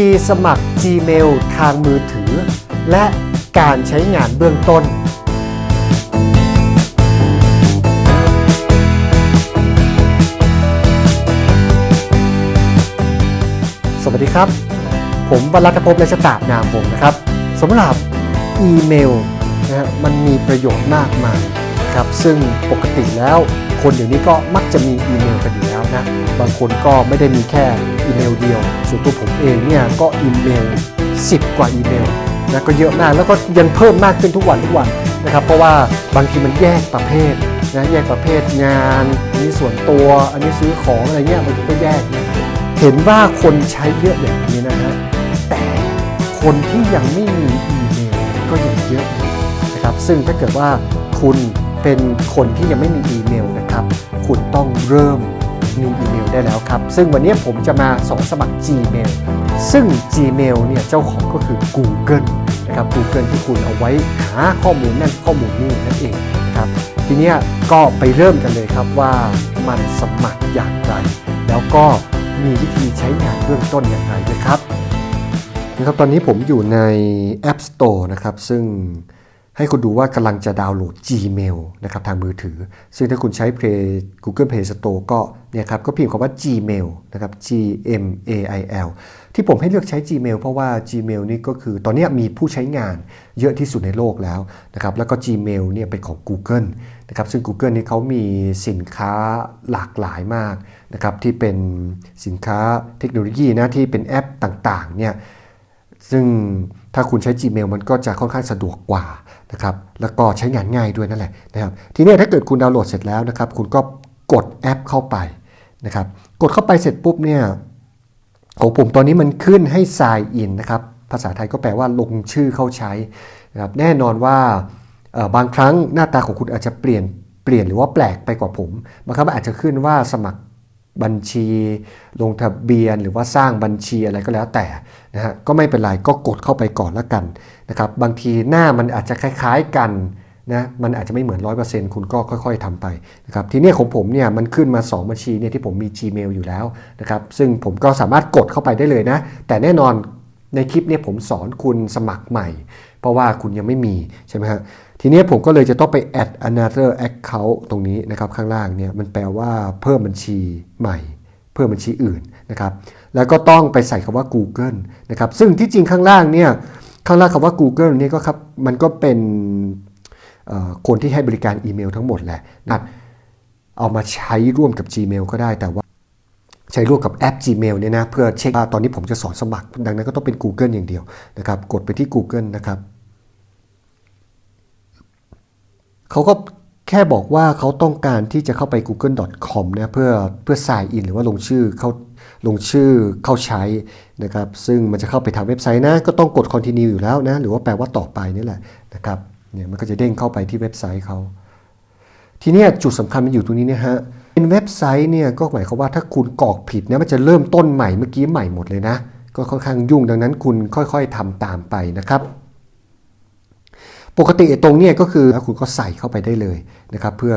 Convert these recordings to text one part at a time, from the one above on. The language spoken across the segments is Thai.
ธีสมัคร Gmail ทางมือถือ และการใช้งานเบื้องต้น สวัสดีครับ ผมบรรลัตภพและชตาบนามวงนะครับสำหรับอีเมลนะฮะมันมีประโยชน์มากมายครับซึ่งปกติแล้วคนเดี๋ยวนี้ก็มักจะมีอีเมลกันอยู่แล้วนะ บางคนก็ไม่ได้มีแค่ อีเมลเดียว ส่วนตัวผมเองเนี่ยก็อีเมล 10 กว่าอีเมลนะก็เยอะมากแล้วก็ยังเพิ่มมากขึ้นทุกวันทุกวันนะครับเพราะว่าบางทีมันแยกประเภทนะแยกประเภทงานอันนี้ส่วนตัวอันนี้ซื้อของอะไรเงี้ยมันก็แยกนะเห็นว่าคนใช้เยอะอย่างนี้นะฮะแต่คนที่ยังไม่มีอีเมลก็ยังเยอะนะครับซึ่งถ้าเกิดว่าคุณเป็นคนที่ยังไม่มีอีเมลนะครับ คุณต้องเริ่ม มีอีเมลได้แล้วครับ ซึ่งวันนี้ผมจะมาสอนสมัคร Gmail ซึ่ง Gmail เนี่ยเจ้าของก็คือ Google นะครับ Google ที่คุณเอาไว้หาข้อมูลนั่นข้อมูลนี่นั่นเองนะครับ ทีนี้ก็ไปเริ่มกันเลยครับว่ามันสมัครอย่างไร แล้วก็มีวิธีใช้งานเบื้องต้นอย่างไรนะครับนะครับตอนนี้ผมอยู่ใน App Store นะครับ ซึ่ง ให้คุณดูว่ากำลังจะดาวน์โหลด Gmail นะครับทางมือถือ ซึ่งถ้าคุณใช้ Play Google Play Store ก็เนี่ยครับก็พิมพ์คำว่า Gmail นะครับ G M A I L ที่ผมให้เลือกใช้ Gmail เพราะว่า Gmail นี่ก็คือตอนนี้มีผู้ใช้งานเยอะที่สุดในโลกแล้วนะครับแล้วก็ Gmail เนี่ยเป็นของ Google นะครับซึ่ง Google นี่เขามีสินค้าหลากหลายมากนะครับที่เป็นสินค้าเทคโนโลยีนะที่เป็นแอปต่างๆเนี่ยซึ่ง ถ้าคุณใช้ Gmail มันก็จะค่อนข้างสะดวกกว่านะครับ แล้วก็ใช้งานง่ายด้วยนั่นแหละนะครับ ทีนี้ถ้าเกิดคุณดาวน์โหลดเสร็จแล้วนะครับ คุณก็กดแอปเข้าไปนะครับ กดเข้าไปเสร็จปุ๊บเนี่ย ของผมตอนนี้มันขึ้นให้ sign in นะครับ ภาษาไทยก็แปลว่าลงชื่อเข้าใช้นะครับ แน่นอนว่าบางครั้งหน้าตาของคุณอาจจะเปลี่ยนเปลี่ยนหรือว่าแปลกไปกว่าผม บางครั้งอาจจะขึ้นว่าสมัคร บัญชี ลงทะเบียนหรือว่าสร้างบัญชีอะไรก็แล้วแต่นะฮะก็ไม่เป็นไรก็กดเข้าไปก่อนแล้วกันนะครับบางทีหน้ามันอาจจะคล้าย ๆกันนะมันอาจจะไม่เหมือน 100%คุณก็ค่อยๆทำไปนะครับทีนี้ของผมเนี่ยมันขึ้นมา 2 บัญชีเนี่ยที่ผมมี Gmail อยู่แล้วนะครับซึ่งผมก็สามารถกดเข้าไปได้เลยนะ แต่แน่นอนในคลิปเนี้ผมสอนคุณสมัครใหม่ เพราะว่าคุณยังไม่มีใช่ไหมฮะทีนี้ผมก็เลยจะต้องไป add another account ตรงนี้นะครับข้างล่างเนี่ยมันแปลว่าเพิ่มบัญชีใหม่ เพิ่มบัญชีอื่นนะครับแล้วก็ต้องไปใส่คำว่า Google นะครับซึ่งที่จริงข้างล่างเนี่ยข้างล่างคำว่า Google เนี่ยก็ครับมันก็เป็นคนที่ให้บริการอีเมลทั้งหมดแหละนะเอามาใช้ร่วมกับ Gmail ก็ได้แต่ว่า ใช้ร่วมกับแอป Gmail เนี่ยนะเพื่อเช็คว่าตอนนี้ผมจะสอนสมัคร ดังนั้นก็ต้องเป็น Google อย่างเดียวนะครับ กดไปที่ Google นะครับเขาก็แค่บอกว่าเขาต้องการที่จะเข้าไป google.com นะเพื่อเพื่อ sign in หรือว่าลงชื่อเข้าลงชื่อเข้าใช้นะครับ ซึ่งมันจะเข้าไปทางเว็บไซต์นะ ก็ต้องกด continue อยู่แล้วนะ หรือว่าแปลว่าต่อไปนี่แหละนะครับเนี่ยมันก็จะเด้งเข้าไปที่เว็บไซต์เขาทีนี้จุดสำคัญมันอยู่ตรงนี้นะฮะ เป็นเว็บไซต์เนี่ยก็หมายความว่าถ้าคุณกรอกผิดเนะมันจะเริ่มต้นใหม่เมื่อกี้ใหม่หมดเลยนะ ก็ค่อนข้างยุ่งดังนั้นคุณค่อยๆทำตามไปนะครับ ปกติตรงเนี้ยก็คือคุณก็ใส่เข้าไปได้เลยนะครับ เพื่อ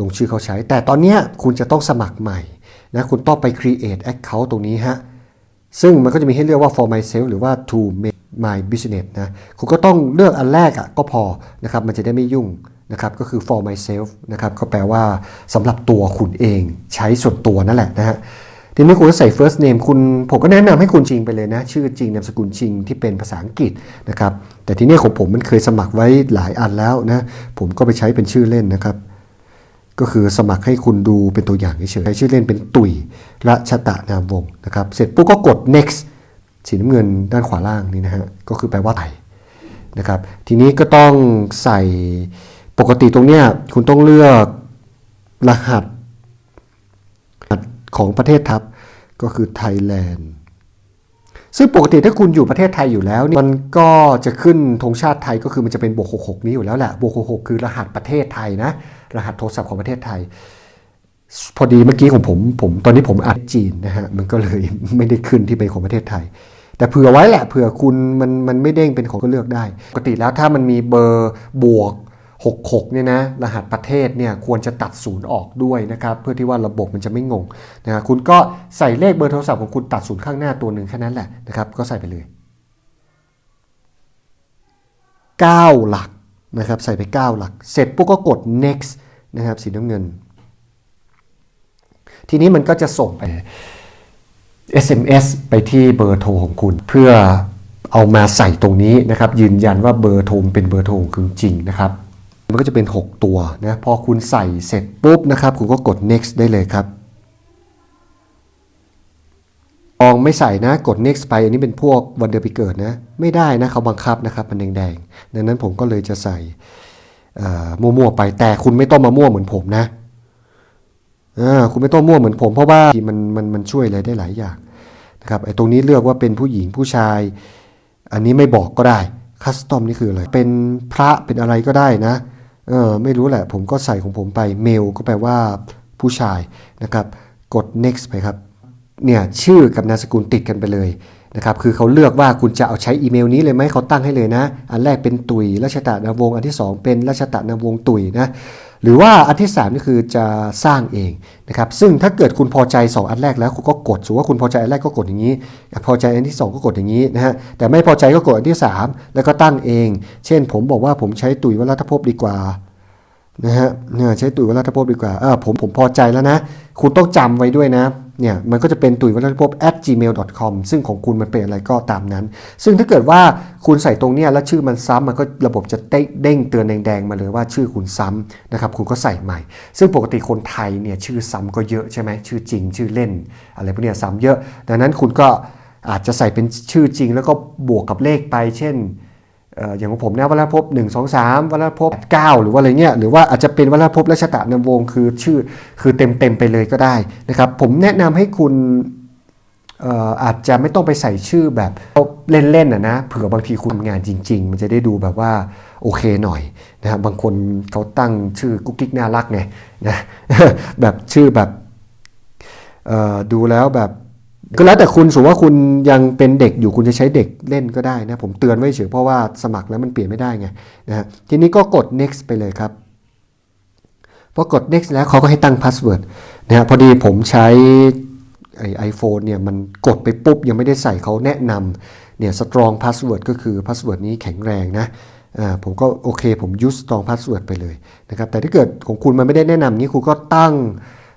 ลงชื่อเขาใช้ แต่ตอนนี้คุณจะต้องสมัครใหม่นะคุณต้องไป create account ตรงนี้ฮะซึ่งมันก็จะมีให้เลือกว่า for myself หรือว่า to make my business นะ คุณก็ต้องเลือกอันแรกอะก็พอนะครับ มันจะได้ไม่ยุ่ง นะครับก็คือ for myself นะครับก็แปลว่าสำหรับตัวคุณเองใช้ส่วนตัวนั่นแหละนะฮะทีนี้คุณใส่ first name คุณผมก็แนะนำให้คุณจริงไปเลยนะ ชื่อจริงนามสกุลจริงที่เป็นภาษาอังกฤษนะครับแต่ทีนี้ของผมมันเคยสมัครไว้หลายอันแล้วนะผมก็ไปใช้เป็นชื่อเล่นนะครับ ก็คือสมัครให้คุณดูเป็นตัวอย่างเฉยๆใช้ชื่อเล่นเป็นตุยรัชตะนามวงศ์นะครับเสร็จปุ๊บก็กด next สีน้ำเงินด้านขวาล่างนี่นะฮะก็คือแปลว่าไทยนะครับทีนี้ก็ต้องใส่ ปกติตรงเนี้ยคุณต้องเลือกรหัสของประเทศทับก็คือไทยแลนด์ซึ่งปกติถ้าคุณอยู่ประเทศไทยอยู่แล้วนี่มันก็จะขึ้นธงชาติไทยก็คือมันจะเป็นบวก66 นี้อยู่แล้วแหละบวก66 คือรหัสประเทศไทยนะ รหัสโทรศัพท์ของประเทศไทย พอดีเมื่อกี้ของผมผมตอนนี้ผมอัดจีนนะฮะมันก็เลยไม่ได้ขึ้นที่เป็นของประเทศไทย แต่เผื่อไว้แหละเผื่อคุณมันมันไม่เด้งเป็นของก็เลือกได้ ปกติแล้วถ้ามันมีเบอร์บวก 66เนี่ยนะรหัสประเทศเนี่ยควรจะตัดศูนย์ออกด้วยนะครับเพื่อที่ว่าระบบมันจะไม่งงนะค,คุณก็ใส่เลขเบอร์โทรศัพท์ของคุณตัดศูนย์ข้างหน้าตัวหนึ่งแค่นั้นแหละนะครับก็ใส่ไปเลย 9 หลักนะครับใส่ไป 9 หลัก เสร็จปุ๊บก็กด next นะครับสีน้ำเงิน ทีนี้มันก็จะส่งไป SMS ไปที่เบอร์โทรของคุณ เพื่อเอามาใส่ตรงนี้นะครับ ยืนยันว่าเบอร์โทรเป็นเบอร์โทรของคุณจริงนะครับ มันก็จะเป็น 6 ตัวนะพอคุณใส่เสร็จปุ๊บนะครับ คุณก็กด next ได้เลยครับลองไม่ใส่นะกด next ไป อันนี้เป็นพวกวันเดือนปีเกิดนะ ไม่ได้นะเขาบังคับนะครับมันแดงๆดังนั้นผมก็เลยจะใส่มั่วๆไปแต่คุณไม่ต้องมามั่วเหมือนผมนะคุณไม่ต้องมั่วเหมือนผมเพราะว่ามันมันมันช่วยอะไรได้หลายอย่างนะครับไอ้ตรงนี้เลือกว่าเป็นผู้หญิงผู้ชาย อันนี้ไม่บอกก็ได้คัสตอมนี่คืออะไรเป็นพระเป็นอะไรก็ได้นะ เออไม่รู้แหละ ผมก็ใส่ของผมไปเมลก็แปลว่าผู้ชายนะครับ กด next ไปครับ เนี่ยชื่อกับนามสกุลติดกันไปเลยนะครับ คือเขาเลือกว่าคุณจะเอาใช้อีเมลนี้เลยไหมเขาตั้งให้เลยนะ อันแรกเป็นตุยราชตะนาวง อันที่ 2 เป็นราชตะนาวงตุยนะ หรือว่าอันที่ 3 นี่คือจะสร้างเองนะครับซึ่งถ้าเกิดคุณพอใจ 2 อันแรกแล้วคุณก็กดสมมติว่าคุณพอใจอันแรกก็กดอย่างนี้ พอใจอันที่ 2 ก็กดอย่างนี้นะฮะแต่ไม่พอใจก็กดอันที่ 3 แล้วก็ตั้งเอง เช่น ผมบอกว่าผมใช้ตุยวรัตภพดีกว่า นะฮะเนี่ยใช้ตุยวรัตภพดีกว่าเออผมผมพอใจแล้วนะ คุณต้องจำไว้ด้วยนะเนี่ยมันก็จะเป็นตุ๋ยวัฒนภพ at gmail.com ซึ่งของคุณมันเป็นอะไรก็ตามนั้น ซึ่งถ้าเกิดว่าคุณใส่ตรงเนี้ยแล้วชื่อมันซ้ำมันก็ระบบจะเด้งเตือนแดงๆมาเลยว่าชื่อคุณซ้ำนะครับคุณก็ใส่ใหม่ ซึ่งปกติคนไทยเนี่ยชื่อซ้ำก็เยอะใช่ไหมชื่อจริง ชื่อเล่น อะไรพวกเนี้ยซ้ำเยอะ ดังนั้นคุณก็อาจจะใส่เป็นชื่อจริงแล้วก็บวกกับเลขไป เช่น อย่างของผมนะวัลภพ1 2 3วัลภพ9หรือว่าอะไรเงี้ยหรือว่าอาจจะเป็นวัลภพรัชตะนำวงคือชื่อคือเต็มเต็มไปเลยก็ได้นะครับผมแนะนำให้คุณอาจจะไม่ต้องไปใส่ชื่อแบบเล่นๆนะนะเผื่อบางทีคุณงานจริง ๆ มันจะได้ดูแบบว่าโอเคหน่อยนะครับบางคนเขาตั้งชื่อกุ๊กกิ๊กน่ารักไงนะแบบชื่อแบบดูแล้วแบบ ก็แล้วแต่คุณสมมติว่าคุณยังเป็นเด็กอยู่คุณจะใช้เด็กเล่นก็ได้นะ ผมเตือนไว้เฉยเพราะว่าสมัครแล้วมันเปลี่ยนไม่ได้ไงนะฮะทีนี้ก็กด next ไปเลยครับพอกด next แล้วเขาก็ให้ตั้ง password นะฮะพอดีผมใช้ไอไอโฟนเนี่ยมันกดไปปุ๊บยังไม่ได้ใส่เขาแนะนำเนี่ย strong password ก็คือ password นี้แข็งแรงนะอ่าผมก็โอเคผม use strong password ไปเลยนะครับแต่ถ้าเกิดของคุณมันไม่ได้แนะนำนี้คุณก็ตั้ง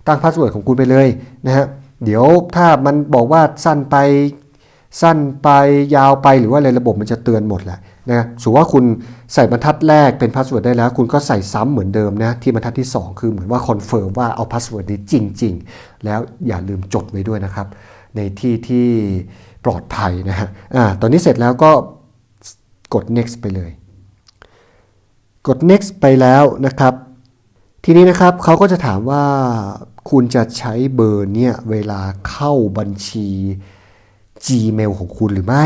ตั้ง password ของคุณไปเลยนะฮะ เดี๋ยวถ้ามันบอกว่าสั้นไปสั้นไปยาวไปหรือว่าอะไรระบบมันจะเตือนหมดแหละนะสมมติว่าคุณใส่บรรทัดแรกเป็นพาสเวิร์ดได้แล้ว คุณก็ใส่ซ้ำเหมือนเดิมนะที่บรรทัดที่ 2 คือเหมือนว่าคอนเฟิร์มว่าเอาพาสเวิร์ดนี้จริง ๆ แล้วอย่าลืมจดไว้ด้วยนะครับ ในที่ที่ปลอดภัยนะฮะอ่าตอนนี้เสร็จแล้วก็กด next ไปเลย กด next ไปแล้วนะครับ ทีนี้นะครับเขาก็จะถามว่า คุณจะใช้เบอร์เนี่ยเวลาเข้าบัญชี Gmail ของคุณหรือไม่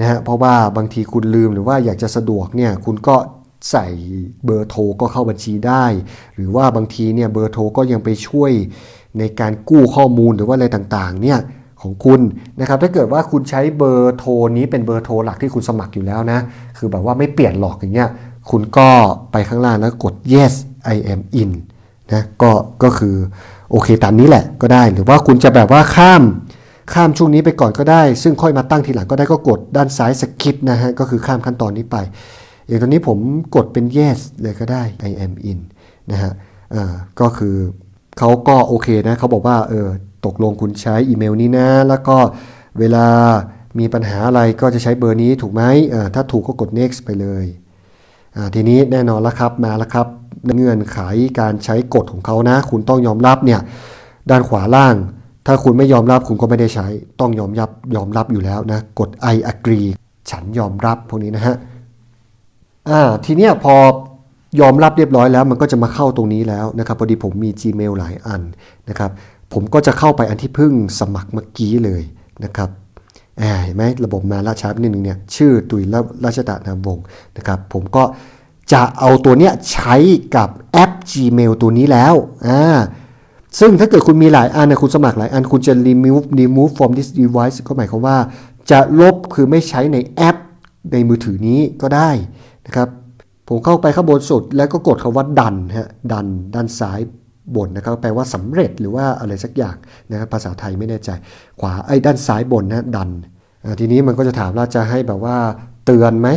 นะฮะเพราะว่าบางทีคุณลืมหรือว่าอยากจะสะดวกเนี่ยคุณก็ใส่เบอร์โทรก็เข้าบัญชีได้ หรือว่าบางทีเนี่ยเบอร์โทรก็ยังไปช่วยในการกู้ข้อมูลหรือว่าอะไรต่างๆเนี่ยของคุณนะครับถ้าเกิดว่าคุณใช้เบอร์โทรนี้เป็นเบอร์โทรหลักที่คุณสมัครอยู่แล้วนะ คือแบบว่าไม่เปลี่ยนหลอกอย่างเงี้ยคุณก็ไปข้างล่างแล้วกด yes I am in นะก็ก็คือโอเคตามนี้แหละก็ได้ หรือว่าคุณจะแบบว่าข้ามข้ามช่วงนี้ไปก่อนก็ได้ ซึ่งค่อยมาตั้งทีหลังก็ได้ก็กดด้านซ้ายสกิปนะฮะก็คือข้ามขั้นตอนนี้ไป อย่างตอนนี้ผมกดเป็น yes เลยก็ได้ I am in นะฮะอ่าก็คือเขาก็โอเคนะเขาบอกว่าเออตกลงคุณใช้อีเมลนี้นะ แล้วก็เวลามีปัญหาอะไรก็จะใช้เบอร์นี้ถูกไหมถ้าถูกก็กด next ไปเลยอ่าทีนี้แน่นอนแล้วครับมาแล้วครับ เงื่อนไขการใช้กฎของเขานะ คุณต้องยอมรับเนี่ยด้านขวาล่าง ถ้าคุณไม่ยอมรับคุณก็ไม่ได้ใช้ ต้องยอมรับยอมรับอยู่แล้วนะกด I agree ฉันยอมรับพวกนี้นะฮะอ่าทีเนี้ยพอยอมรับเรียบร้อยแล้วมันก็จะมาเข้าตรงนี้แล้วนะครับพอดีผมมี Gmail หลายอันนะครับผมก็จะเข้าไปอันที่เพิ่งสมัครเมื่อกี้เลยนะครับเห็นไหมระบบมาล่าช้านิดนึงเนี่ยชื่อตุยราชตะนามวงนะครับผมก็ จะเอาตัวเนี้ยใช้กับแอป Gmail ตัวนี้แล้วอ่าซึ่งถ้าเกิดคุณมีหลายอันนะคุณสมัครหลายอันคุณจะ remove remove from this device ก็หมายความว่า จะลบคือไม่ใช้ในแอปในมือถือนี้ก็ได้นะครับ ผมเข้าไปข้างบนสุดแล้วก็กดคำว่าดันฮะดันด้านซ้ายบนนะครับแปลว่าสำเร็จหรือว่าอะไรสักอย่างนะครับภาษาไทยไม่แน่ใจ ขวาไอ้ด้านซ้ายบนนะดันทีนี้มันก็จะถามว่าจะให้แบบว่าเตือนไหม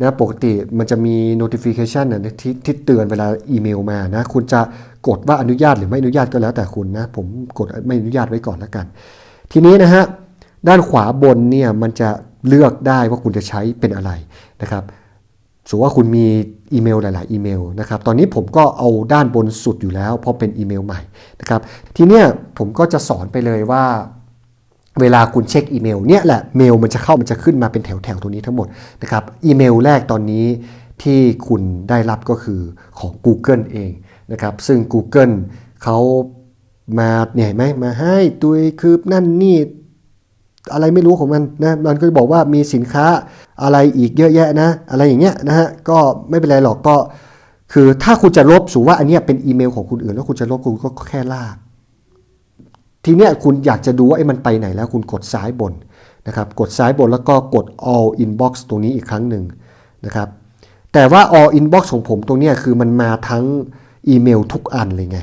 นะปกติมันจะมี notification นะที่ที่เตือนเวลาอีเมลมานะคุณจะกดว่าอนุญาตหรือไม่อนุญาตก็แล้วแต่คุณนะผมกดไม่อนุญาตไว้ก่อนแล้วกัน ทีนี้นะฮะด้านขวาบนเนี่ยมันจะเลือกได้ว่าคุณจะใช้เป็นอะไรนะครับสมมติว่าคุณมีอีเมลหลาย ๆ อีเมลนะครับ ตอนนี้ผมก็เอาด้านบนสุดอยู่แล้วเพราะเป็นอีเมลใหม่นะครับ ทีเนี้ยผมก็จะสอนไปเลยว่า เวลาคุณเช็คอีเมลเนี่ยแหละเมลมันจะเข้ามันจะขึ้นมาเป็นแถวๆตรงนี้ทั้งหมดนะครับอีเมลแรกตอนนี้ที่คุณได้รับก็คือของ Google เองนะครับซึ่ง Google เขามาเนี่ยไหมมาให้ตัวคือนั่นนี่อะไรไม่รู้ของมันนะมันก็จะบอกว่ามีสินค้าอะไรอีกเยอะแยะนะ อะไรอย่างเงี้ยนะฮะก็ไม่เป็นไรหรอกก็ คือถ้าคุณจะลบสูว่าอันนี้เป็นอีเมลของคุณอื่น แล้วคุณจะลบคุณก็แค่ลาก ทีเนี้ยคุณอยากจะดูว่าไอ้มันไปไหนแล้วคุณกดซ้ายบนนะครับ กดซ้ายบนแล้วก็กด all inbox ตรงนี้อีกครั้งหนึ่งนะครับ แต่ว่า all inbox ของผมตรงเนี้ยคือมันมาทั้งอีเมลทุกอันเลยไง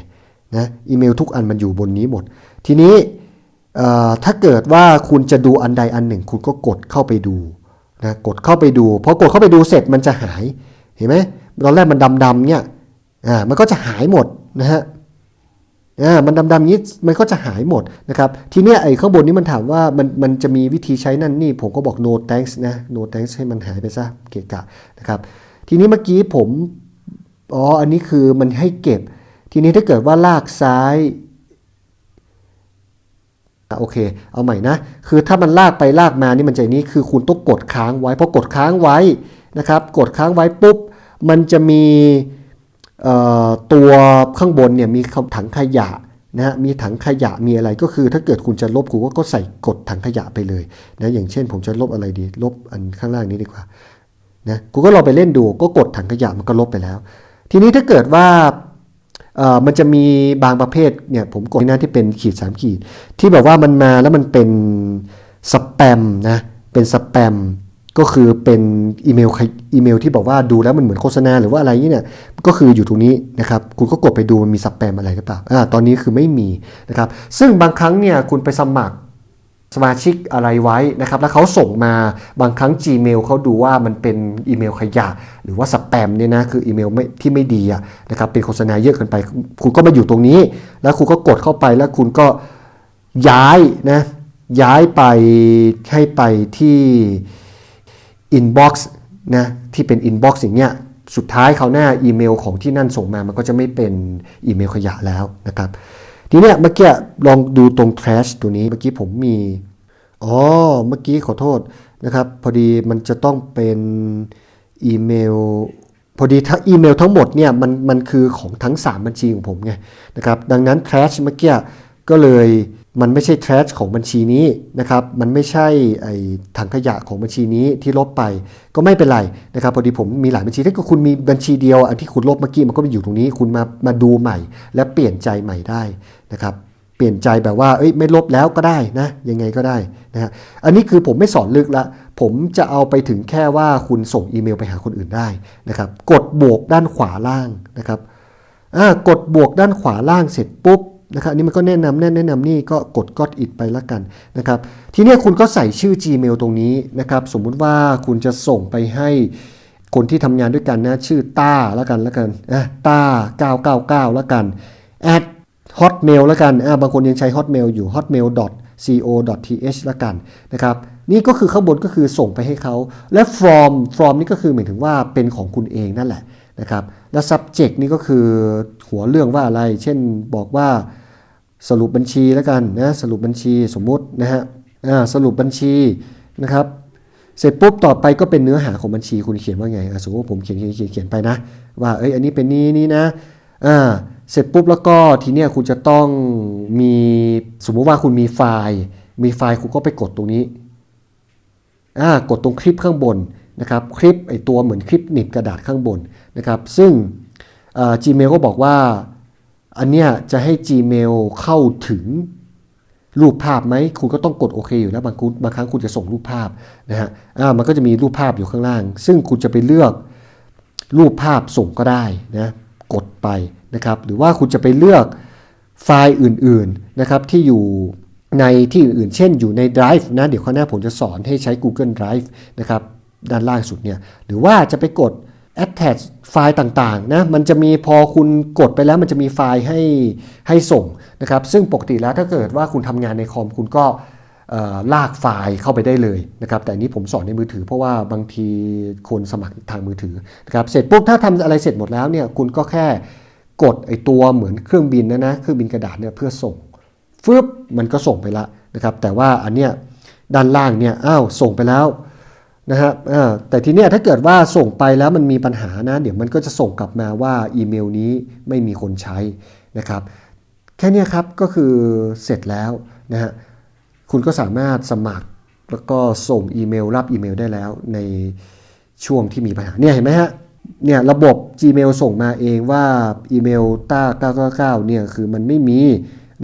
นะอีเมลทุกอันมันอยู่บนนี้หมด ทีนี้ถ้าเกิดว่าคุณจะดูอันใดอันหนึ่ง คุณก็กดเข้าไปดูนะกดเข้าไปดูพอกดเข้าไปดูเสร็จมันจะหายเห็นไหมตอนแรกมันดำๆเนี่ยอ่ามันก็จะหายหมดนะฮะ อ่ามันดำๆนี้มันก็จะหายหมดนะครับ ทีเนี้ยไอ้ข้างบนนี้มันถามว่ามันมันจะมีวิธีใช้นั่นนี่ ผมก็บอก no thanks นะ no thanks ให้มันหายไปซะเกะกะนะครับ ทีนี้เมื่อกี้ผม อ๋อ อันนี้คือมันให้เก็บ ทีนี้ถ้าเกิดว่าลากซ้ายโอเค เอาใหม่นะ คือถ้ามันลากไปลากมานี่มันจะนี้คือคุณต้องกดค้างไว้พอกดค้างไว้นะครับ กดค้างไว้ปุ๊บ มันจะมี ตัวข้างบนเนี่ยมีถังขยะนะฮะมีถังขยะมีอะไรก็คือถ้าเกิดคุณจะลบคุณก็ใส่กดถังขยะไปเลยนะอย่างเช่น ผมจะลบอะไรดี ลบอันข้างล่างนี้ดีกว่านะคุณก็ลองไปเล่นดูก็กดถังขยะมันก็ลบไปแล้ว ทีนี้ถ้าเกิดว่าเอ่อมันจะมีบางประเภทเนี่ยผมกดหน้าที่เป็นขีด 3 ขีด ที่แบบว่ามันมาแล้วมันเป็นสแปมนะเป็นสแปม ก็คือเป็นอีเมลอีเมลที่บอกว่าดูแล้วมันเหมือนโฆษณาหรือว่าอะไรนี่เนี่ยก็คืออยู่ตรงนี้นะครับคุณก็กดไปดูมันมีสแปมอะไรหรือเปล่าอ่าตอนนี้คือไม่มีนะครับซึ่งบางครั้งเนี่ยคุณไปสมัครสมาชิกอะไรไว้นะครับ แล้วเขาส่งมาบางครั้ง Gmail เขาดูว่ามันเป็นอีเมลขยะ หรือว่าสแปมเนี่ยนะคืออีเมลไม่ที่ไม่ดีะนะครับเป็นโฆษณาเยอะเกินไป คุณก็มาอยู่ตรงนี้ แล้วคุณก็กดเข้าไปแล้วคุณก็ย้ายนะย้ายไปให้ไปที่ inbox นะที่เป็น inbox อย่างเงี้ยสุดท้ายเขาหน้าอีเมลของที่นั่นส่งมามันก็จะไม่เป็นอีเมลขยะแล้วนะครับ ทีเนี้ยเมื่อกี้ลองดูตรง trash ตัวนี้เมื่อกี้ผมมีอ๋อเมื่อกี้ขอโทษนะครับ พอดีมันจะต้องเป็นอีเมลพอดีถ้าอีเมลทั้งหมดเนี่ยมันมันคือของทั้ง 3 บัญชีของผมไงนะครับดังนั้น trash เมื่อกี้ก็เลย มันไม่ใช่ trash ของบัญชีนี้นะครับ มันไม่ใช่ไอ้ถังขยะของบัญชีนี้ที่ลบไป ก็ไม่เป็นไรนะครับพอดีผมมีหลายบัญชี ถ้าเกิดคุณมีบัญชีเดียวอันที่คุณลบเมื่อกี้มันก็ไปอยู่ตรงนี้ คุณมามาดูใหม่ และเปลี่ยนใจใหม่ได้นะครับ เปลี่ยนใจแบบว่าเอ้ยไม่ลบแล้วก็ได้นะ ยังไงก็ได้นะฮะ อันนี้คือผมไม่สอนลึกละ ผมจะเอาไปถึงแค่ว่าคุณส่งอีเมลไปหาคนอื่นได้นะครับ กดบวกด้านขวาล่างนะครับอ่ากดบวกด้านขวาล่างเสร็จปุ๊บ นะครับอันนี่มันก็แนะนำแนะแนะนำนี่ก็กด got it ไปล้วกันนะครับ ทีนี้คุณก็ใส่ชื่อ Gmail ตรงนี้นะครับ สมมุติว่าคุณจะส่งไปให้คนที่ทำงานด้วยกันนะชื่อต้าล้วกันล้วกันอะต้า999ล้วกัน at hotmail ล้วกันอ่าบางคนยังใช้ hotmail อยู่ hotmail co th ล้วกันนะครับนี่ก็คือข้างบนก็คือส่งไปให้เขาและ from from นี่ก็คือหมายถึงว่าเป็นของคุณเองนั่นแหละนะครับและ subject นี่ก็คือหัวเรื่องว่าอะไร เช่นบอกว่า สรุปบัญชีแล้วกันนะสรุปบัญชีสมมุตินะฮะอ่าสรุปบัญชีนะครับเสร็จปุ๊บต่อไปก็เป็นเนื้อหาของบัญชีคุณเขียนว่าไงอะสมมติว่าผมเขียนเขียนเขียนเขียนไปนะ ว่าเอ้ยอันนี้เป็นนี้นี่นะอ่าเสร็จปุ๊บแล้วก็ทีเนี้ยคุณจะต้องมีสมมุติว่าคุณมีไฟล์ มีไฟล์คุณก็ไปกดตรงนี้อ่ากดตรงคลิปข้างบนนะครับคลิปไอตัวเหมือนคลิปหนีบกระดาษข้างบนนะครับซึ่งอ่อ Gmail ก็บอกว่า อันเนี้ยจะให้ Gmail เข้าถึงรูปภาพไหมคุณก็ต้องกดโอเคอยู่แล้วบางคุณบางครั้งคุณจะส่งรูปภาพนะฮะอ่ามันก็จะมีรูปภาพอยู่ข้างล่าง ซึ่งคุณจะไปเลือกรูปภาพส่งก็ได้นะกดไปนะครับ หรือว่าคุณจะไปเลือกไฟล์อื่นๆนะครับที่อยู่ในที่อื่นๆ เช่นอยู่ใน Drive นะ เดี๋ยวข้างหน้าผมจะสอนให้ใช้ Google Drive นะครับด้านล่างสุดเนี่ยหรือว่าจะไปกด attach ไฟล์ต่างๆนะมันจะมีพอคุณกดไปแล้วมันจะมีไฟล์ให้ให้ส่งนะครับซึ่งปกติแล้วถ้าเกิดว่าคุณทำงานในคอมคุณก็ลากไฟล์เข้าไปได้เลยนะครับแต่อันนี้ผมสอนในมือถือเพราะว่าบางทีคนสมัครทางมือถือนะครับเสร็จปุ๊บถ้าทำอะไรเสร็จหมดแล้วเนี่ยคุณก็แค่กดไอตัวเหมือนเครื่องบินนะนะเครื่องบินกระดาษเนี่ยเพื่อส่งฟึบมันก็ส่งไปละนะครับแต่ว่าอันเนี้ยด้านล่างเนี่ยอ้าวส่งไปแล้ว นะฮะแต่ทีเนี้ยถ้าเกิดว่าส่งไปแล้วมันมีปัญหานะ เดี๋ยวมันก็จะส่งกลับมาว่าอีเมลนี้ไม่มีคนใช้นะครับแค่นี้ครับก็คือเสร็จแล้วนะฮะคุณก็สามารถสมัครแล้วก็ส่งอีเมลรับอีเมลได้แล้วในช่วงที่มีปัญหาเนี่ยเห็นไหมฮะเนี่ยระบบ Gmail ส่งมาเองว่าอีเมลต้า999เนี่ยคือมันไม่มี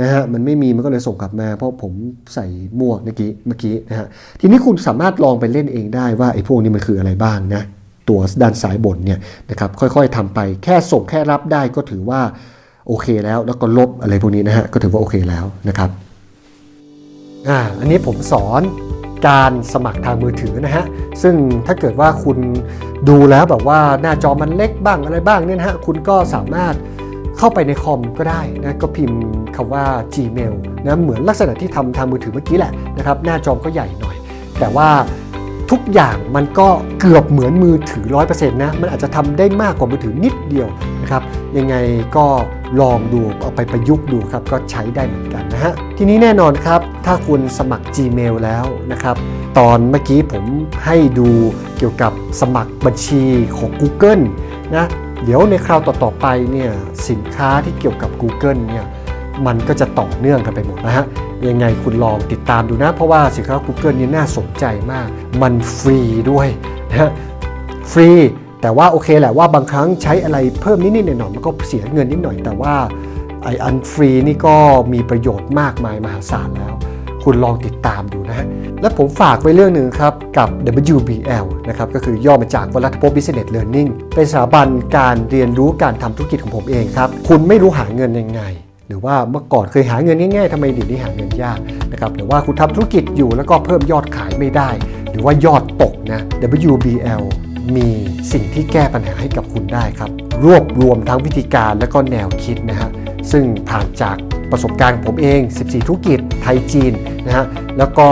นะฮะมันไม่มีมันก็เลยส่งกลับมา เพราะผมใส่หมวกเมื่อกี้เมื่อกี้นะฮะทีนี้คุณสามารถลองไปเล่นเองได้ว่าไอ้พวกนี้มันคืออะไรบ้างนะตัวด้านซ้ายบนเนี่ยนะครับค่อยๆทำไปแค่ส่งแค่รับได้ก็ถือว่าโอเคแล้วแล้วก็ลบอะไรพวกนี้นะฮะก็ถือว่าโอเคแล้วนะครับอ่าอันนี้ผมสอนการสมัครทางมือถือนะฮะ ซึ่งถ้าเกิดว่าคุณดูแล้วแบบว่าหน้าจอมันเล็กบ้างอะไรบ้างเนี่ยนะฮะ คุณก็สามารถ เข้าไปในคอมก็ได้นะก็พิมพ์คำว่า Gmail นะเหมือนลักษณะที่ทำทางมือถือเมื่อกี้แหละนะครับหน้าจอก็ใหญ่หน่อย แต่ว่าทุกอย่างมันก็เกือบเหมือนมือถือ 100%นะมันอาจจะทำได้มากกว่ามือถือนิดเดียวนะครับยังไงก็ลองดูเอาไปประยุกต์ดูครับก็ใช้ได้เหมือนกันนะฮะทีนี้แน่นอนครับถ้าคุณสมัคร Gmail แล้วนะครับตอนเมื่อกี้ผมให้ดูเกี่ยวกับสมัครบัญชีของ Google นะ เดี๋ยวในคราวต่อๆไปเนี่ยสินค้าที่เกี่ยวกับ Google เนี่ยมันก็จะต่อเนื่องกันไปหมดนะฮะยังไงคุณลองติดตามดูนะ เพราะว่าสินค้า Google นี่น่าสนใจมาก มันฟรีด้วยนะฮะฟรีแต่ว่าโอเคแหละว่าบางครั้งใช้อะไรเพิ่มนิดๆหน่อยๆมันก็เสียเงินนิดหน่อย แต่ว่าไออันฟรีนี่ก็มีประโยชน์มากมายมหาศาลแล้ว คุณลองติดตามดูนะฮะและผมฝากไว้เรื่องหนึ่งครับกับ WBL นะครับก็คือย่อมาจากวัลัตพบ Business Learning เป็นสถาบันการเรียนรู้การทำธุรกิจของผมเองครับ คุณไม่รู้หาเงินยังไงหรือว่าเมื่อก่อนเคยหาเงินง่ายๆทำไมเดี๋ยวนี้หาเงินยากนะครับหรือว่าคุณทำธุรกิจอยู่แล้วก็เพิ่มยอดขายไม่ได้ หรือว่ายอดตกนะ WBL มีสิ่งที่แก้ปัญหาให้กับคุณได้ครับ รวบรวมทั้งวิธีการและก็แนวคิดนะฮะซึ่งผ่านจาก ประสบการณ์ของผมเอง 14 ธุรกิจไทยจีนนะฮะแล้วก็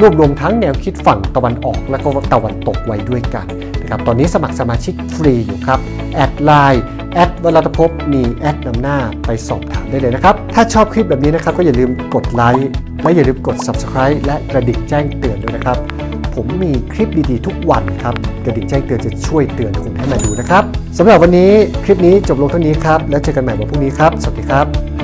รวบรวมทั้งแนวคิดฝั่งตะวันออก และก็ตะวันตกไว้ด้วยกันนะครับตอนนี้สมัครสมาชิกฟรีอยู่ครับ แอดไลน์แอดวรัตภพมีแอดนำหน้าไปสอบถามได้เลยนะครับ ถ้าชอบคลิปแบบนี้นะครับ ก็อย่าลืมกดไลค์และอย่าลืมกด Subscribe และกระดิ่งแจ้งเตือนด้วยนะครับ ผมมีคลิปดีๆทุกวันครับ กระดิ่งแจ้งเตือนจะช่วยเตือนคุณให้มาดูนะครับสำหรับวันนี้คลิปนี้จบลงเท่านี้ครับ แล้วเจอกันใหม่วันพรุ่งนี้ครับ สวัสดีครับ